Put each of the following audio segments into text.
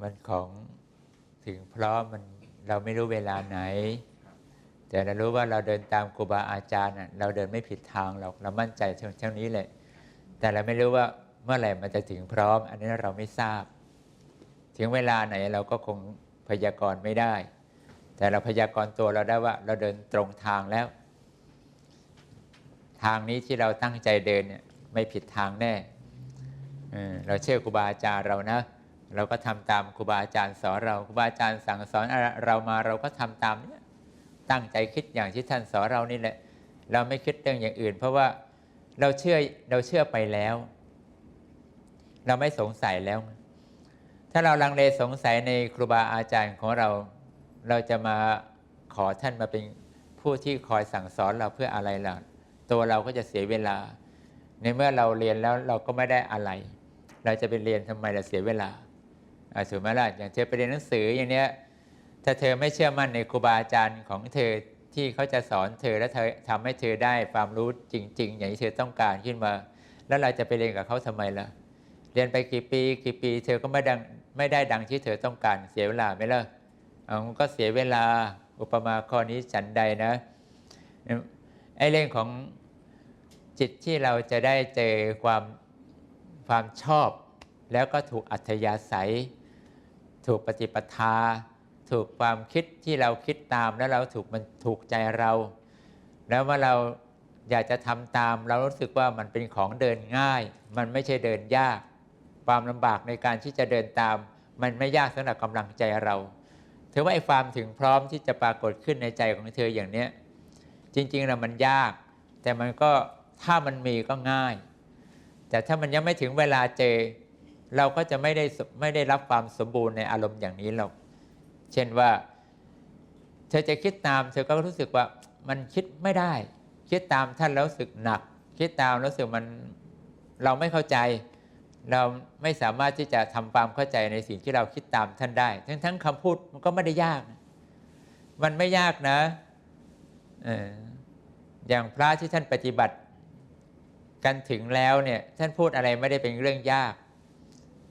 มันของถึงพร้อมมันเราไม่รู้เวลาไหน แต่เรารู้ว่าเราเดินตามครูบาอาจารย์น่ะเราเดินไม่ผิดทางหรอกเรามั่นใจเท่านี้แหละแต่เราไม่รู้ว่าเมื่อไหร่มันจะถึงพร้อม อันนี้เราไม่ทราบ ถึงเวลาไหนเราก็คงพยากรณ์ไม่ได้ แต่เราพยากรณ์ตัวเราได้ว่าเราเดินตรงทางแล้ว ทางนี้ที่เราตั้งใจเดินเนี่ยไม่ผิดทางแน่เราเชื่อครูบาอาจารย์เรานะ เราก็ทำตามครูบาอาจารย์สอนเราครูบาอาจารย์สั่งสอนเรามาเราก็ทำตามเนี่ยตั้งใจคิดอย่างที่ท่านสอนเรานี่แหละ เราไม่คิดเรื่องอย่างอื่น เพราะว่าเราเชื่อเราเชื่อไปแล้ว เราไม่สงสัยแล้ว ถ้าเราลังเลสงสัยในครูบาอาจารย์ของเรา เราจะมาขอท่านมาเป็นผู้ที่คอยสั่งสอนเราเพื่ออะไรล่ะตัวเราก็จะเสียเวลา ในเมื่อเราเรียนแล้วเราก็ไม่ได้อะไร เราจะไปเรียนทำไมเราเสียเวลา ถูกไหมล่ะอย่างเธอไปเรียนหนังสืออย่างเนี้ยถ้าเธอไม่เชื่อมั่นในครูบาอาจารย์ของเธอที่เขาจะสอนเธอและเธอทำให้เธอได้ความรู้จริง ๆ อย่างที่เธอต้องการขึ้นมา แล้วเราจะไปเรียนกับเขาทำไมล่ะเรียนไปกี่ปีกี่ปี เธอก็ไม่ดังไม่ได้ดังที่เธอต้องการเสียเวลาไหมล่ะเอาก็เสียเวลาอุปมาข้อนี้ฉันใดนะไอ้เรื่องของจิตที่เราจะได้เจอความความชอบ แล้วก็ถูกอัธยาศัย ถูกปฏิปทา ถูกความคิดที่เราคิดตามแล้วเราถูกมันถูกใจเรา แล้วว่าเราอยากจะทำตาม เรารู้สึกว่ามันเป็นของเดินง่าย มันไม่ใช่เดินยาก ความลำบากในการที่จะเดินตาม มันไม่ยากสำหรับกำลังใจเราถือว่าไอ้ความถึงพร้อมที่จะปรากฏขึ้นในใจของเธออย่างเนี้ยจริงๆเรามันยาก แต่มันก็ถ้ามันมีก็ง่าย แต่ถ้ามันยังไม่ถึงเวลาเจอ เราก็จะไม่ได้ไม่ได้รับความสมบูรณ์ในอารมณ์อย่างนี้หรอก เช่นว่า เธอจะคิดตาม เธอก็รู้สึกว่ามันคิดไม่ได้ คิดตามท่านแล้วรู้สึกหนัก คิดตามแล้วรู้สึกมันเราไม่เข้าใจ เราไม่สามารถที่จะทำความเข้าใจในสิ่งที่เราคิดตามท่านได้ ทั้งทั้งคำพูดมันก็ไม่ได้ยาก มันไม่ยากนะอย่างพระที่ท่านปฏิบัติกันถึงแล้วเนี่ยท่านพูดอะไรไม่ได้เป็นเรื่องยาก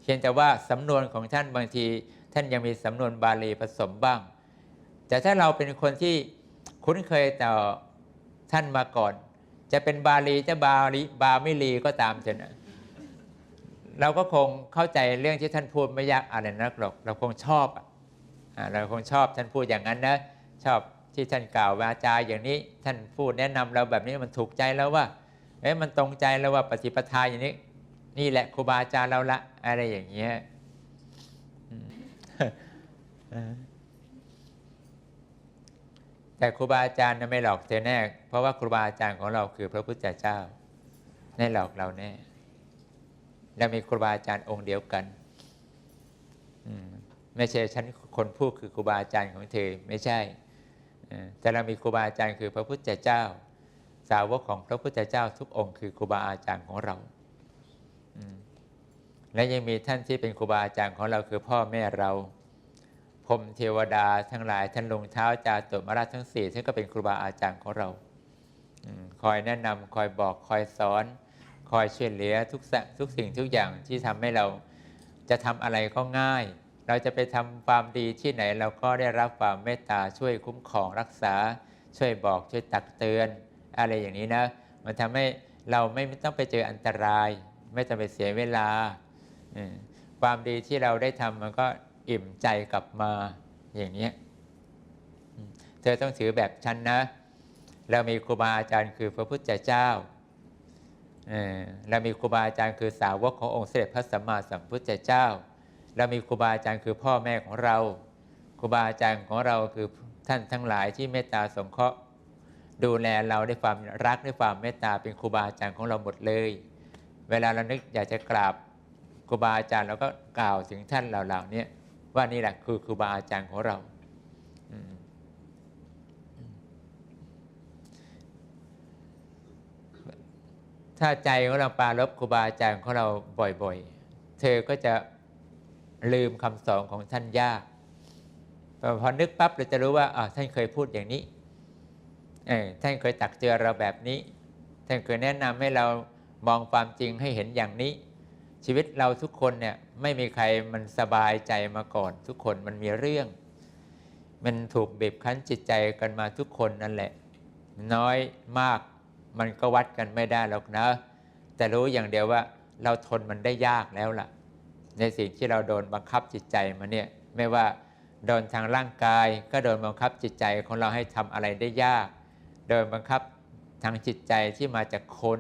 เพียงแต่ว่าสำนวนของท่านบางที ท่านยังมีสำนวนบาลีผสมบ้าง แต่ถ้าเราเป็นคนที่คุ้นเคยต่อท่านมาก่อน จะเป็นบาลีจะบาลีบาไม่ลีก็ตามเถอะนะเราก็คงเข้าใจเรื่องที่ท่านพูดไม่ยากอะไรนักหรอกเราคงชอบอะเราคงชอบท่านพูดอย่างนั้นนะชอบที่ท่านกล่าววาจาอย่างนี้ ท่านพูดแนะนำเราแบบนี้มันถูกใจแล้วว่าเอ๊ะมันตรงใจแล้วว่าปฏิปทาอย่างนี้ นี่แหละครูบาอาจารย์เราละ อะไรอย่างเงี้ยแต่ครูบาอาจารย์ไม่หลอกเธอแน่ เพราะว่าครูบาอาจารย์ของเราคือพระพุทธเจ้าไม่หลอกเราแน่เรามีครูบาอาจารย์องค์เดียวกันไม่ใช่ฉันคนพูดคือครูบาอาจารย์ของเธอไม่ใช่แต่เรามีครูบาอาจารย์คือพระพุทธเจ้า สาวกของพระพุทธเจ้าทุกองค์คือครูบาอาจารย์ของเรา และยังมีท่านที่เป็นครูบาอาจารย์ของเราคือพ่อแม่เราพรมเทวดาทั้งหลายท่านลงเท้าจาตุมาราชทั้งสี่ท่านก็เป็นครูบาอาจารย์ของเราคอยแนะนำคอยบอกคอยสอน คอยช่วยเหลือทุกทุกสิ่งทุกอย่างที่ทำให้เราจะทำอะไรก็ง่าย เราจะไปทำความดีที่ไหนเราก็ได้รับความเมตตาช่วยคุ้มครองรักษา ช่วยบอกช่วยตักเตือน อะไรอย่างนี้นะ มันทำให้เราไม่ต้องไปเจออันตราย ไม่ต้องไปเสียเวลา ความดีที่เราได้ทำมันก็อิ่มใจกลับมาอย่างนี้เธอต้องถือแบบฉันนะ เรามีครูบาอาจารย์คือพระพุทธเจ้าเรามีครูบาอาจารย์คือสาวกขององค์เสด็จพระสัมมาสัมพุทธเจ้า เรามีครูบาอาจารย์คือพ่อแม่ของเรา ครูบาอาจารย์ของเราคือท่านทั้งหลายที่เมตตาสงเคราะห์ ดูแลเราด้วยความรักด้วยความเมตตาเป็นครูบาอาจารย์ของเราหมดเลย เวลาเรานึกอยากจะกราบครูบาอาจารย์เราก็กล่าวถึงท่านเหล่านี้ว่านี่แหละคือครูบาอาจารย์ของเราถ้าใจของเราปารบครูบาอาจารย์ของเราบ่อยๆ เธอก็จะลืมคำสอนของท่านยากพอนึกปั๊บเราจะรู้ว่าท่านเคยพูดอย่างนี้ท่านเคยตักเตือนเราแบบนี้ ท่านเคยแนะนำให้เรา มองความจริงให้เห็นอย่างนี้ ชีวิตเราทุกคนเนี่ยไม่มีใครมันสบายใจมาก่อน ทุกคนมันมีเรื่อง มันถูกบีบคั้นจิตใจกันมาทุกคนนั่นแหละ น้อยมากมันก็วัดกันไม่ได้หรอกนะ แต่รู้อย่างเดียวว่าเราทนมันได้ยากแล้วล่ะ ในสิ่งที่เราโดนบังคับจิตใจมาเนี่ยไม่ว่าโดนทางร่างกายก็โดนบังคับจิตใจของเราให้ทำอะไรได้ยาก โดนบังคับทางจิตใจที่มาจากคน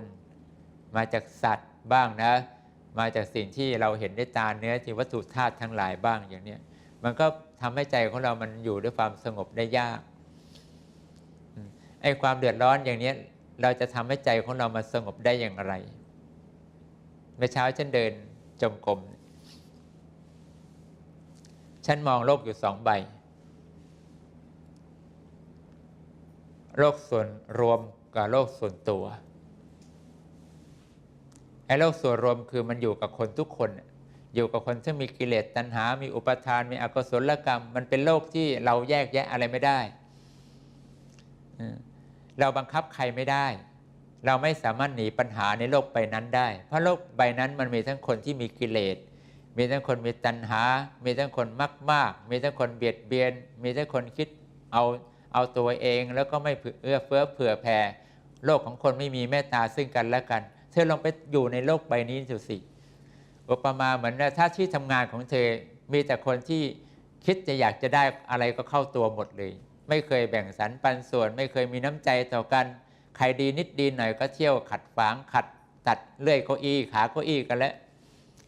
มาจากสัตว์บ้างนะ มาจากสิ่งที่เราเห็นด้วยตาเนื้อที่วัตถุธาตุทั้งหลายบ้างอย่างเนี้ยมันก็ทำให้ใจของเรามันอยู่ด้วยความสงบได้ยากไอ้ความเดือดร้อนอย่างเนี้ยเราจะทำให้ใจของเรามาสงบได้อย่างไร เมื่อเช้าฉันเดินจมกรมฉันมองโลกอยู่สองใบ โลกส่วนรวมกับโลกส่วนตัว โลกส่วนรวมคือมันอยู่กับคนทุกคน อยู่กับคนที่มีกิเลสตัณหา มีอุปทาน มีอกุศลกรรม มันเป็นโลกที่เราแยกแยะอะไรไม่ได้ เราบังคับใครไม่ได้ เราไม่สามารถหนีปัญหาในโลกใบนั้นได้ เพราะโลกใบนั้นมันมีทั้งคนที่มีกิเลส มีทั้งคนมีตัณหา มีทั้งคนมากมากมีทั้งคนเบียดเบียน มีทั้งคนคิดเอาเอาตัวเอง แล้วก็ไม่เอื้อเฟื้อเผื่อแผ่ โลกของคนไม่มีเมตตาซึ่งกันและกัน เธอลองไปอยู่ในโลกใบนี้ดูสิอุปมาเหมือนถ้าที่ทำงานของเธอมีแต่คนที่คิดจะอยากจะได้อะไรก็เข้าตัวหมดเลย ไม่เคยแบ่งสรรปันส่วน ไม่เคยมีน้ำใจต่อกัน ใครดีนิดดีหน่อยก็เที่ยวขัดฝางขัดตัดเลื่อยเก้าอี้ขาเก้าอี้กันแล้ว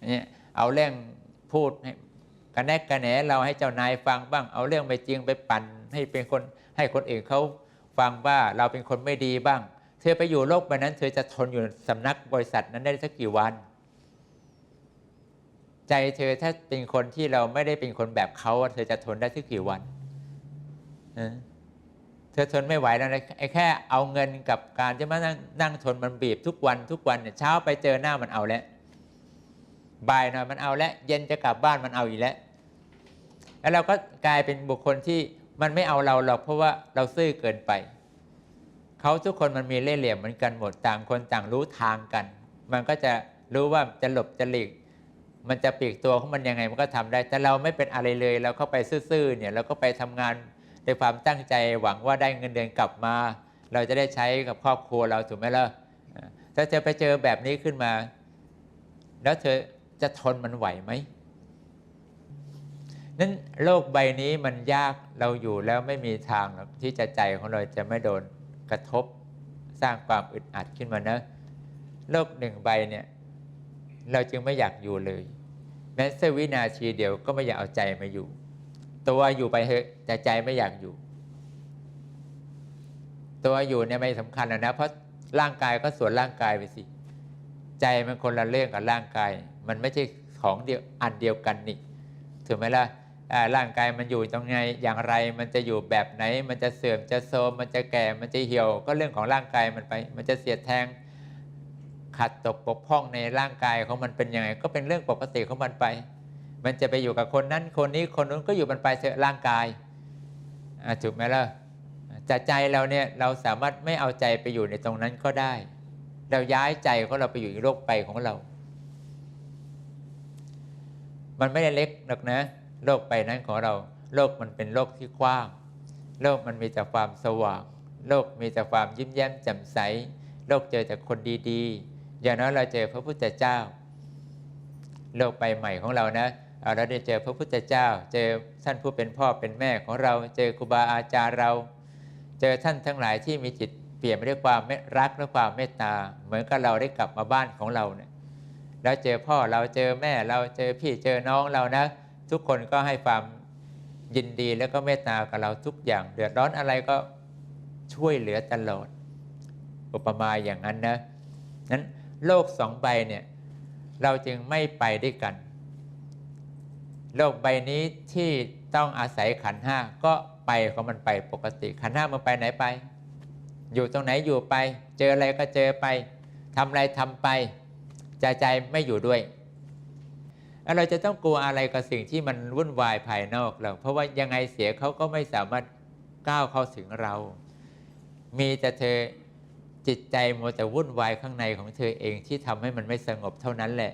เนี่ยเอาเรื่องพูดให้กันแนกกันแหนเราให้เจ้านายฟังบ้าง เอาเรื่องไปจริงไปปั่นให้เป็นคนให้คนอื่นเขาฟังว่าเราเป็นคนไม่ดีบ้าง ธอไปอยู่โลกใบนั้น เธอจะทนอยู่สำนักบริษัทนั้นได้สักกี่วัน ใจเธอถ้าเป็นคนที่เราไม่ได้เป็นคนแบบเขาเธอจะทนได้สักกี่วันเออเธอทนไม่ไหวแล้วนะไอ้แค่เอาเงินกับการจะมานั่งนั่งทนมันบีบทุกวันทุกวันเนี่ยเช้าไปเจอหน้ามันเอาแล้วบ่ายหน่อยมันเอาแล้วเย็นจะกลับบ้านมันเอาอีกแล้วแล้วเราก็กลายเป็นบุคคลที่มันไม่เอาเราหรอกเพราะว่าเราซื่อเกินไป เขาทุกคนมันมีเล่ห์เหลี่ยมเหมือนกันหมดต่างคนต่างรู้ทางกัน มันก็จะรู้ว่าจะหลบจะหลีก มันจะปีกตัวของมันยังไงมันก็ทำได้ แต่เราไม่เป็นอะไรเลยเราเข้าไปซื่อๆเนี่ยเราก็ไปทำงานด้วยความตั้งใจหวังว่าได้เงินเดือนกลับมา เราจะได้ใช้กับครอบครัวเราถูกไหมล่ะถ้าเธอไปเจอแบบนี้ขึ้นมา แล้วเธอจะทนมันไหวไหมนั้นโลกใบนี้มันยากเราอยู่แล้วไม่มีทางที่จะใจของเราจะไม่โดน กระทบสร้างความอึดอัดขึ้นมานะ โลกหนึ่งใบเนี่ย เราจึงไม่อยากอยู่เลย แม้เสี้ยววินาทีเดียวก็ไม่อยากเอาใจมาอยู่ ตัวอยู่ไปเถอะแต่ใจไม่อยากอยู่ ตัวอยู่เนี่ยไม่สำคัญนะเพราะร่างกายก็ส่วนร่างกายไปสิ ใจมันคนละเรื่องกับร่างกาย มันไม่ใช่ของเดียวอันเดียวกันนี่ถูกไหมล่ะอ่า ร่างกายมันอยู่ตรงไงอย่างไร มันจะอยู่แบบไหน มันจะเสื่อมจะโทรมมันจะแก่มันจะเหี่ยว ก็เรื่องของร่างกายมันไป มันจะเสียดแทงขัดตกปกพ่องในร่างกายของมันเป็นยังไง ก็เป็นเรื่องปกติของมันไป มันจะไปอยู่กับคนนั้นคนนี้คนนู้นก็อยู่มันไปเถอะร่างกายถูกไหมล่ะแต่ใจเราเนี่ยเราสามารถไม่เอาใจไปอยู่ในตรงนั้นก็ได้ เราย้ายใจของเราไปอยู่ในโลกไปของเรา มันไม่ได้เล็กหรอกนะ โลกไปนั้นของเรา โลกมันเป็นโลกที่กว้าง โลกมันมีแต่ความสว่าง โลกมีแต่ความยิ้มแย้มแจ่มใส โลกเจอแต่คนดีๆ อย่างน้อยเราเจอพระพุทธเจ้า โลกไปใหม่ของเรานะเราได้เจอพระพุทธเจ้า เจอท่านผู้เป็นพ่อเป็นแม่ของเรา เจอครูบาอาจารย์เรา เจอท่านทั้งหลายที่มีจิตเปลี่ยนไปด้วยความเมตรักและความเมตตา เหมือนกับเราได้กลับมาบ้านของเราเนี่ยแล้วเจอพ่อเราเจอแม่เราเจอพี่เจอน้องเรานะ ทุกคนก็ให้ความยินดีแล้วก็เมตตากับเราทุกอย่าง เดือดร้อนอะไรก็ช่วยเหลือตลอดอุปมาอย่างนั้นนะนั้นโลกสองใบเนี่ยเราจึงไม่ไปด้วยกัน โลกใบนี้ที่ต้องอาศัยขันห้าก็ไปของมันไปปกติ ขันห้ามันไปไหนไป อยู่ตรงไหนอยู่ไป เจออะไรก็เจอไปทำอะไรทำไปใจใจไม่อยู่ด้วย เราจะต้องกลัวอะไรกับสิ่งที่มันวุ่นวายภายนอกเรา เพราะว่ายังไงเสียเขาก็ไม่สามารถก้าวเข้าถึงเรา มีแต่เธอจิตใจมัวแต่วุ่นวายข้างในของเธอเองที่ทำให้มันไม่สงบเท่านั้นแหละ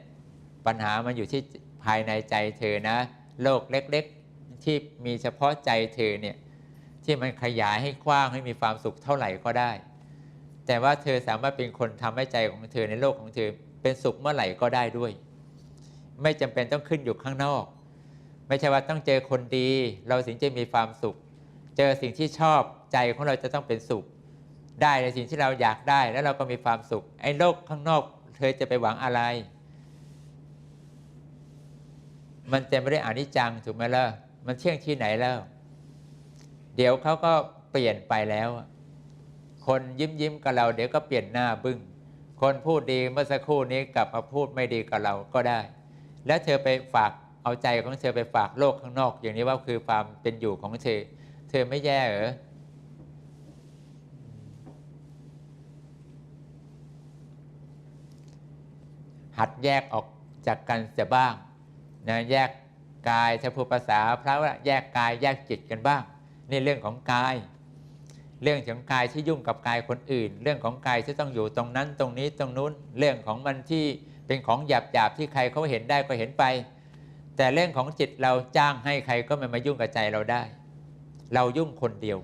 ปัญหามันอยู่ที่ภายในใจเธอนะ โลกเล็กๆ ที่มีเฉพาะใจเธอเนี่ยที่มันขยายให้กว้างให้มีความสุขเท่าไหร่ก็ได้ แต่ว่าเธอสามารถเป็นคนทำให้ใจของเธอในโลกของเธอเป็นสุขเมื่อไหร่ก็ได้ด้วย ไม่จำเป็นต้องขึ้นอยู่ข้างนอก ไม่ใช่ว่าต้องเจอคนดี เราถึงจะมีความสุข เจอสิ่งที่ชอบใจของเราจะต้องเป็นสุข ได้ในสิ่งที่เราอยากได้แล้วเราก็มีความสุข ไอ้โลกข้างนอก เธอจะไปหวังอะไร มันเต็มได้วยอนิจจังถูกไหมล่ะมันเที่ยงที่ไหนแล้ว เดี๋ยวเขาก็เปลี่ยนไปแล้ว คนยิ้มยิ้มกับเรา เดี๋ยวก็เปลี่ยนหน้าบึง้งคนพูดดีเมื่อสักครู่นี้กลับมาพูดไม่ดีกับเราก็ได้ แล้วเธอไปฝากเอาใจของเธอไปฝากโลกข้างนอก อย่างนี้ว่าคือความเป็นอยู่ของเธอ เธอไม่แย่เหรอหัดแยกออกจากกันเสียบ้างนะแยกกายถ้าพูดภาษาพระว่าแยกกายแยกจิตกันบ้างนี่เรื่องของกาย เรื่องของกายที่ยุ่งกับกายคนอื่น เรื่องของกายที่ต้องอยู่ตรงนั้นตรงนี้ตรงนู้น เรื่องของมันที่ เป็นของหยาบหยาบที่ใครเขาเห็นได้ก็เห็นไป แต่เรื่องของจิตเราจ้างให้ใครก็ไม่มายุ่งกับใจเราได้ เรายุ่งคนเดียว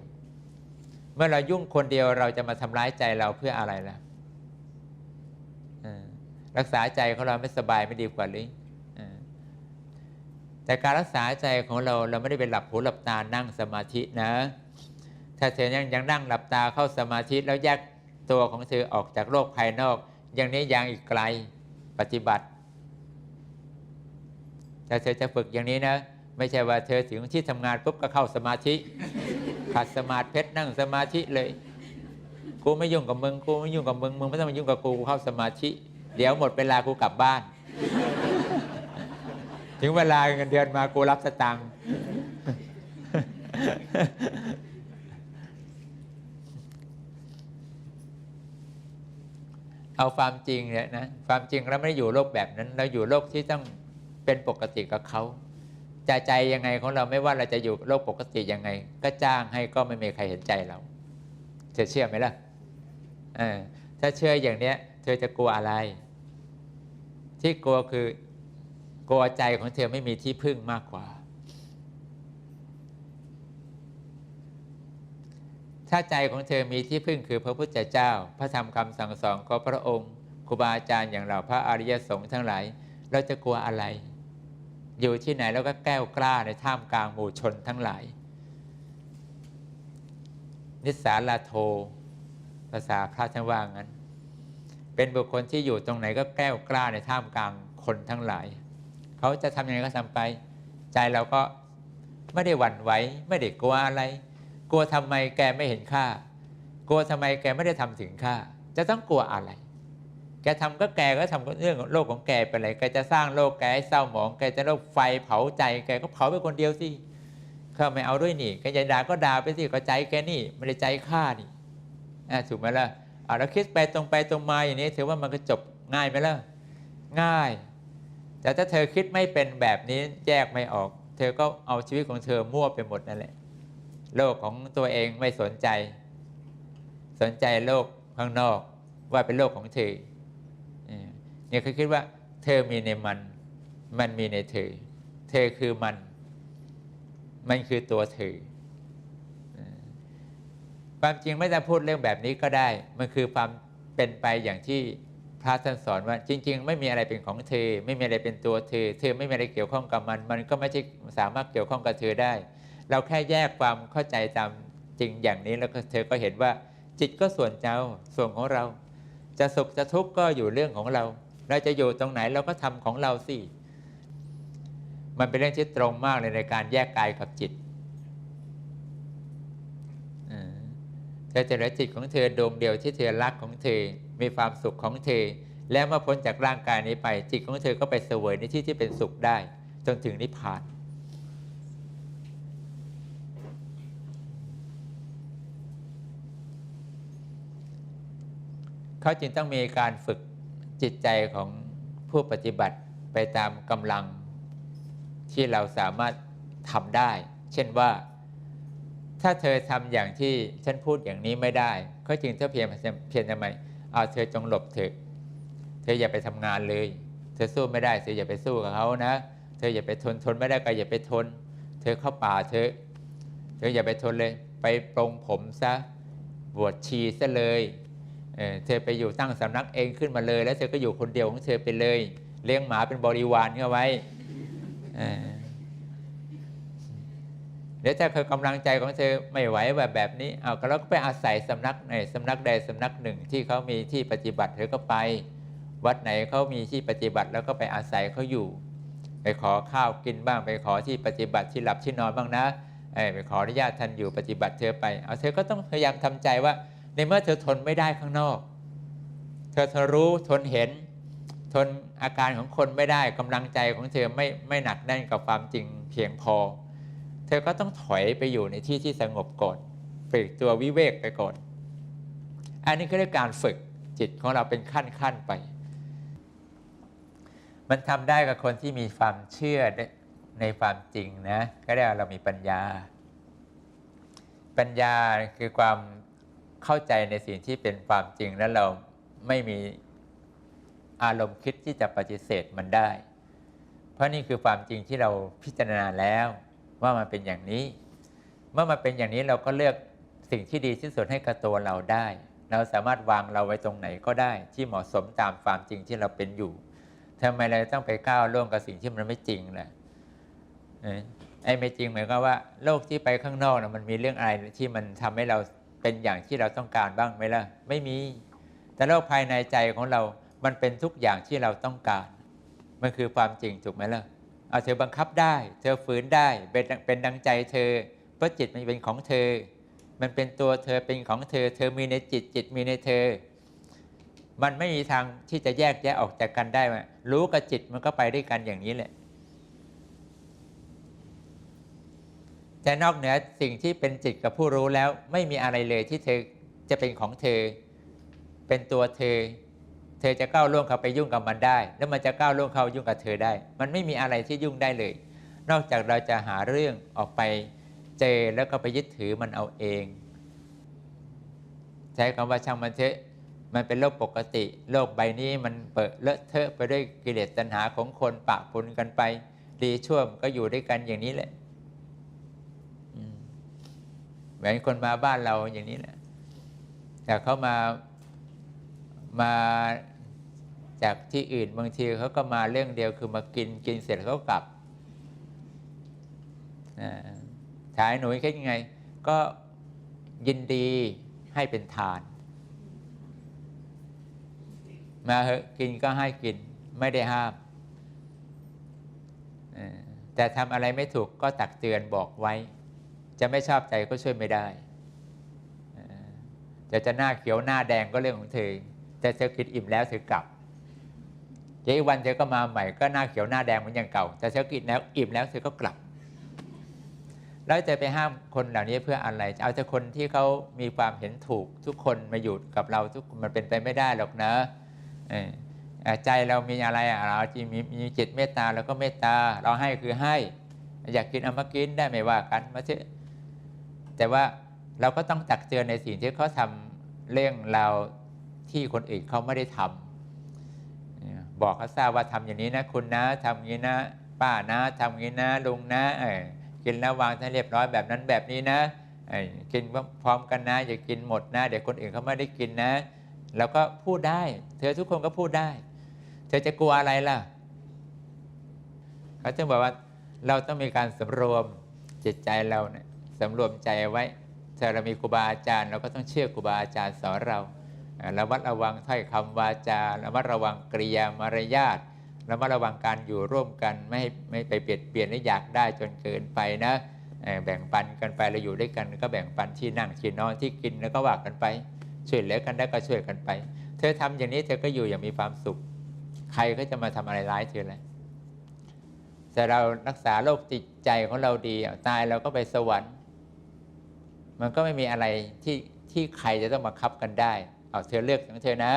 เมื่อเรายุ่งคนเดียวเราจะมาทำร้ายใจเราเพื่ออะไรล่ะรักษาใจของเราไม่สบายไม่ดีกว่าหรือเออแต่การรักษาใจของเราเราไม่ได้เป็นหลับหูหลับตานั่งสมาธินะ ถ้าเธอยังยังนั่งหลับตาเข้าสมาธิแล้วแยกตัวของเธอออกจากโลกภายนอก อย่างนี้ยังอีกไกล ปฏิบัติถ้าเธอจะฝึกอย่างนี้นะ ไม่ใช่ว่าเธอถึงที่ทำงานปุ๊บก็เข้าสมาธิขัดสมาธิเพชรนั่งสมาธิเลย กูไม่ยุ่งกับมึงกูไม่ยุ่งกับมึงมึงไม่ต้องมายุ่งกับกูกูเข้าสมาธิ เดี๋ยวหมดเวลากูกลับบ้าน ถึงเวลาเงินเดือนมากูรับสตังค์ เอาความจริงเนี่ยนะความจริงเราไม่ได้อยู่โลกแบบนั้น เราอยู่โลกที่ต้องเป็นปกติกับเขาใจใจยังไงของเราไม่ว่าเราจะอยู่โลกปกติยังไง ก็จ้างให้ก็ไม่มีใครเห็นใจเราเธอเชื่อไหมล่ะถ้าเชื่ออย่างเนี้ย เธอจะกลัวอะไร ที่กลัวคือกลัวใจของเธอไม่มีที่พึ่งมากกว่า ถ้าใจของเธอมีที่พึ่งคือพระพุทธเจ้า พระธรรมคำสั่งสอนของพระองค์ครูบาอาจารย์อย่างเราพระอริยสงฆ์ทั้งหลาย เราจะกลัวอะไร อยู่ที่ไหนเราก็แก้วกล้าในท่ามกลางหมู่ชนทั้งหลาย นิสาลาโท ภาษาพระท่านว่างั้น เป็นบุคคลที่อยู่ตรงไหนก็แก้วกล้าในท่ามกลางคนทั้งหลาย เขาจะทำยังไงก็ทำไป ใจเราก็ไม่ได้หวั่นไหวไม่ได้กลัวอะไร กลัวทำไมแกไม่เห็นค่า กลัวทำไมแกไม่ได้ทำถึงค่า จะต้องกลัวอะไร แกทำก็แกก็ทำเรื่องโลกของแกไปเลยแกจะสร้างโลกแกให้เศร้าหมองแกจะโลกไฟเผาใจแกก็เผาไปคนเดียวสิเขาไม่เอาด้วยนี่แกจะด่าก็ด่าไปสิก็ใจแกนี่ไม่ได้ใจข้านี่ถูกไหมล่ะอะเราคิดไปตรงไปตรงมาอย่างนี้ถือว่ามันก็จบง่ายไหมล่ะง่าย แต่ถ้าเธอคิดไม่เป็นแบบนี้แยกไม่ออก เธอก็เอาชีวิตของเธอมั่วไปหมดนั่นแหละ โลกของตัวเองไม่สนใจ สนใจโลกข้างนอก ว่าเป็นโลกของเธอเนี่ยคือคิดว่า เธอมีในมัน มันมีในเธอ เธอคือมัน มันคือตัวเธอความจริงไม่ต้องพูดเรื่องแบบนี้ก็ได้ มันคือความเป็นไปอย่างที่พระท่านสอนว่า จริง ๆ ไม่มีอะไรเป็นของเธอ ไม่มีอะไรเป็นตัวเธอ เธอไม่มีอะไรเกี่ยวข้องกับมัน มันก็ไม่ใช่สามารถเกี่ยวข้องกับเธอได้ เราแค่แยกความเข้าใจตามจริงอย่างนี้แล้วก็เธอก็เห็นว่า จิตก็ส่วนเจ้าส่วนของเรา จะสุขจะทุกข์ก็อยู่เรื่องของเรา เราจะอยู่ตรงไหนเราก็ทำของเราสิมันเป็นเรื่องที่ตรงมากเลยในการแยกกายกับจิตเธอจะเหลือจิตของเธอดวงเดียวที่เธอรักของเธอ มีความสุขของเธอ แล้วเมื่อพ้นจากร่างกายนี้ไป จิตของเธอก็ไปเสวยในที่ที่เป็นสุขได้ จนถึงนิพพาน เขาจึงต้องมีการฝึกจิตใจของผู้ปฏิบัติไปตามกำลังที่เราสามารถทำได้ เช่นว่า ถ้าเธอทำอย่างที่ฉันพูดอย่างนี้ไม่ได้ ก็จึงเธอเพียงเพียงทำไมเอาเธอจงหลบเถอะเธออย่าไปทำงานเลย เธเธอสู้ไม่ได้เธออย่าไปสู้กับเขานะ เธออย่าไปทนทนไม่ได้ก็อย่าไปทน เธอเข้าป่าเธอเธออย่าไปทนเลย ไปปรงผมซะบวชชีซะเลย เธอไปอยู่ตั้งสำนักเองขึ้นมาเลย แล้วเธอก็อยู่คนเดียวของเธอไปเลย เลี้ยงหมาเป็นบริวารเข้าไว้เดี๋ยวถ้าเธอกำลังใจของเธอไม่ไหวแบบแบบนี้เอาก็เราก็ไปอาศัยสำนักไหนสำนักใดสำนักหนึ่งที่เขามีที่ปฏิบัติเธอก็ไป วัดไหนเขามีที่ปฏิบัติแล้วก็ไปอาศัยเขาอยู่ ไปขอข้าวกินบ้างไปขอที่ปฏิบัติที่หลับที่นอนบ้างนะไปขออนุญาตท่านอยู่ปฏิบัติเธอไปเอาเธอก็ต้องพยายามทำใจว่า ในเมื่อเธอทนไม่ได้ข้างนอก เธอทนรู้ทนเห็น ทนอาการของคนไม่ได้กำลังใจของเธอไม่ไม่หนักแน่นกับความจริงเพียงพอ เธอก็ต้องถอยไปอยู่ในที่ที่สงบก่อนปลีกตัววิเวกไปก่อน อันนี้ก็เรียกการฝึกจิตของเราเป็นขั้นขั้นไป มันทำได้กับคนที่มีความเชื่อในความจริงนะ ก็เรียกว่าเรามีปัญญา ปัญญาคือความ เข้าใจในสิ่งที่เป็นความจริงแล้วเราไม่มีอารมณ์คิดที่จะปฏิเสธมันได้ เพราะนี่คือความจริงที่เราพิจารณาแล้วว่ามันเป็นอย่างนี้ เมื่อมันเป็นอย่างนี้เราก็เลือกสิ่งที่ดีที่สุดให้กับตัวเราได้ เราสามารถวางเราไว้ตรงไหนก็ได้ที่เหมาะสมตามความจริงที่เราเป็นอยู่ทำไมเราต้องไปก้าวล่วงกับสิ่งที่มันไม่จริงล่ะไอ้ไม่จริงหมายความว่า โลกที่ไปข้างนอกนะมันมีเรื่องอะไรที่มันทำให้เรา เป็นอย่างที่เราต้องการบ้างไหมล่ะ ไม่มี แต่โลกภายในใจของเรา มันเป็นทุกอย่างที่เราต้องการ มันคือความจริงถูกไหมล่ะ เอาเธอบังคับได้ เธอฝืนได้ เป็นเป็นดังใจเธอ เพราะจิตมันเป็นของเธอ มันเป็นตัวเธอ เป็นของเธอ เธอมีในจิต จิตมีในเธอ มันไม่มีทางที่จะแยกแยะออกจากกันได้ว่ารู้กับจิตมันก็ไปด้วยกันอย่างนี้แหละ แต่นอกเหนือสิ่งที่เป็นจิตกับผู้รู้แล้วไม่มีอะไรเลยที่เธอจะเป็นของเธอ เป็นตัวเธอ เธอจะก้าวล่วงเข้าไปยุ่งกับมันได้ แล้วมันจะก้าวล่วงเข้ายุ่งกับเธอได้ มันไม่มีอะไรที่ยุ่งได้เลย นอกจากเราจะหาเรื่องออกไปเจอแล้วก็ไปยึดถือมันเอาเอง ใช้คำว่าช่างมันเถอะมันเป็นโลกปกติ โลกใบนี้มันเปิดเลอะเทอะไปด้วยกิเลสตัณหาของคนปะปนกันไป ดีชั่วก็อยู่ด้วยกันอย่างนี้แหละ เหมือนคนมาบ้านเราอย่างนี้แหละแต่เขามามาจากที่อื่นบางทีเขาก็มาเรื่องเดียวคือมากินกินเสร็จเขากลับอ่าถ่ายหนุ่ยคิดยังไง ก็ยินดีให้เป็นทาน มาเหอะกินก็ให้กินไม่ได้ห้ามแต่ทำอะไรไม่ถูกก็ตักเตือนบอกไว้ จะไม่ชอบใจก็ช่วยไม่ได้จะจะหน้าเขียวหน้าแดงก็เรื่องของเธอแต่เธอกินอิ่มแล้วเธอกลับเดี๋ยวอีกวันเธอก็มาใหม่ก็หน้าเขียวหน้าแดงเหมือนอย่างเก่า แต่เธอกินแล้วอิ่มแล้วเธอก็กลับ แล้วจะไปห้ามคนเหล่านี้เพื่ออะไรเอาแต่คนที่เขามีความเห็นถูกทุกคนมาอยู่กับเราทุกมันเป็นไปไม่ได้หรอกนะเอออ่าใจเรามีอะไรอะเราจีมีมีจิตเมตตาเราก็เมตตาเราให้คือให้ อยากกินเอามากินได้ไม่ว่ากันมาเถอะ แต่ว่าเราก็ต้องตักเตือนในสิ่งที่เขาทำเรื่องเราที่คนอื่นเขาไม่ได้ทำบอกเขาทราบว่าทำอย่างนี้นะคุณนะทำอย่างนี้นะ ป้านะทำอย่างนี้นะลุงนะกินแล้ววางให้เรียบร้อยแบบนั้นแบบนี้นะกินพร้อมกันนะอย่ากินหมดนะเดี๋ยวคนอื่นเขาไม่ได้กินนะแล้วก็พูดได้ เธอทุกคนก็พูดได้ เธอจะกลัวอะไรล่ะเขาจึงบอกว่าเราต้องมีการสำรวมจิตใจเราเนี่ย สำรวมใจไว้ถ้าเรามีครูบาอาจารย์ เราก็ต้องเชื่อครูบาอาจารย์สอนเราระมัดระวังถ้อยคำวาจาระมัดระวังกริยามารยาทระมัดระวังการอยู่ร่วมกันไม่ให้ไม่ไปเปลี่ยนเปลี่ยนและอยากได้จนเกินไปนะแบ่งปันกันไปเราอยู่ด้วยกันก็แบ่งปันที่นั่งที่นอนที่กินแล้วก็ว่ากันไป ช่วยเหลือกันได้ก็ช่วยกันไป เธอทำอย่างนี้เธอก็อยู่อย่างมีความสุข ใครก็จะมาทำอะไรร้ายเธอเลยแต่เรารักษาโรคจิตใจของเราดีตายเราก็ไปสวรรค์ มันก็ไม่มีอะไรที่ที่ใครจะต้องมาคับกันได้เอาเธอเลือกของเธอนะ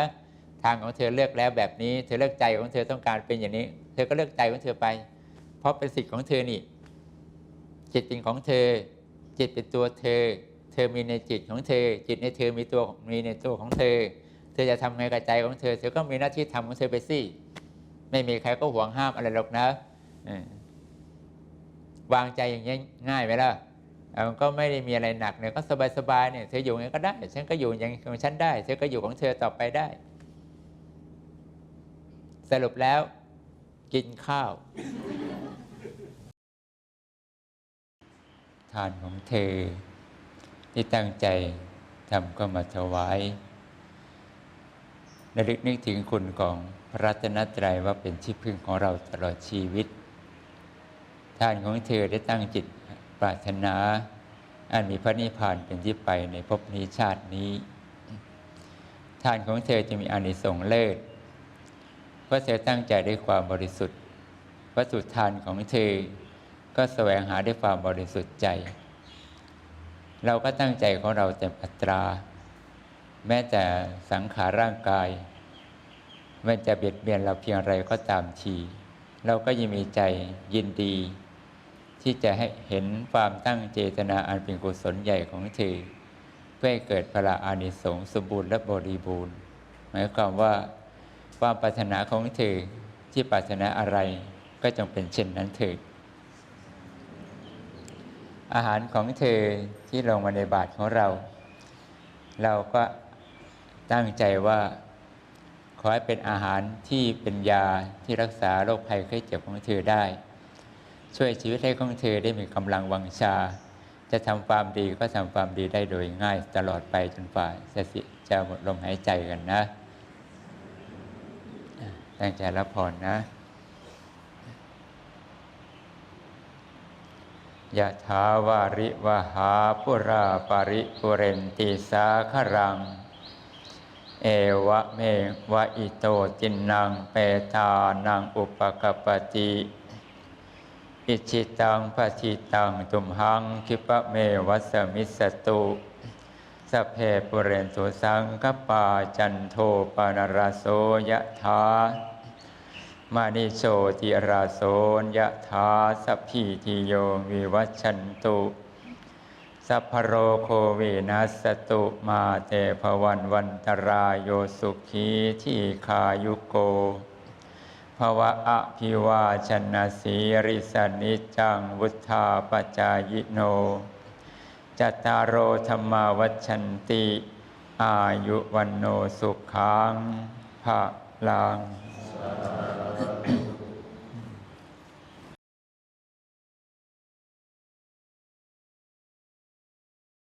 ทางของเธอเลือกแล้วแบบนี้ เธอเลือกใจของเธอต้องการเป็นอย่างนี้ เธอก็เลือกใจของเธอไป เพราะเป็นสิทธิ์ของเธอนี่ จิตเป็นของเธอ จิตเป็นตัวเธอ เธอมีในจิตของเธอ จิตในเธอมีตัวมีในตัวของเธอ เธอจะทำไงกับใจของเธอ เธอก็มีหน้าที่ทำของเธอไปสิไม่มีใครก็ห่วงห้ามอะไรหรอกนะวางใจอย่างนี้ง่ายไหมล่ะ ก็ไม่ได้มีอะไรหนักเนี่ยก็สบายๆเนี่ยเธออยู่อย่างก็ได้ฉันก็อยู่อย่างของฉันได้เธอก็อยู่ของเธอต่อไปได้ สรุปแล้วกินข้าว ทานของเธอ ที่ตั้งใจทำก็มาถวายระลึกนึกถึงคุณของพระรัตนตรัยว่าเป็นที่พึ่งของเราตลอดชีวิต ท่านของเธอได้ตั้งจิต ปรารถนา อันมีพระนิพพานเป็นที่ไปในภพนี้ชาตินี้ ทานของเธอจะมีอานิสงส์เลิศเพราะเธอตั้งใจด้วยความบริสุทธิ์วัตถุทานของเธอก็แสวงหาด้วยความบริสุทธิ์ใจ เราก็ตั้งใจของเราเต็มอัตรา แม้แต่สังขารร่างกายมันจะเบียดเบียนเราเพียงไรก็ตามที เราก็ยังมีใจยินดี ที่จะให้เห็นความตั้งเจตนาอันเป็นกุศลใหญ่ของเธอเพื่อให้เกิดพละอานิสงส์สมบูรณ์และบริบูรณ์ หมายความว่าความปรารถนาของเธอที่ปรารถนาอะไรก็จงเป็นเช่นนั้นเถิดอาหารของเธอที่ลงมาในบาตรของเรา เราก็ตั้งใจว่า ขอให้เป็นอาหารที่เป็นยาที่รักษาโรคภัยไข้เจ็บของเธอได้ ช่วยชีวิตให้ของเธอได้มีกำลังวังชา จะทำความดีก็ทำความดีได้โดยง่ายตลอดไปจนฝ่าจะสิจะหมดลมหายใจกันนะ ตั้งใจรับพรนะยะถาวาริวหาปุราปาริปุเรนติสาครัง เอวะเมวะอิโตจินนางเปตานังอุปกปติ อิชิตังปฏิตังตุมหังคิปะเมวัสมิสตุสเพปุเรนตุสังกปาจันโทปนารโสยะถามานิโชติราโสยะถาสัพพิติโยวิวัชันตุสัพพโรโควินัสตุมาเตภวันวันตรายโยสุขีที่ขายุโก ภวะอภิวาชนะสีริสนิจังวุธาปจายโนจตารโอธรรมาวัชันติ อายุวันโนสุขังภะลัง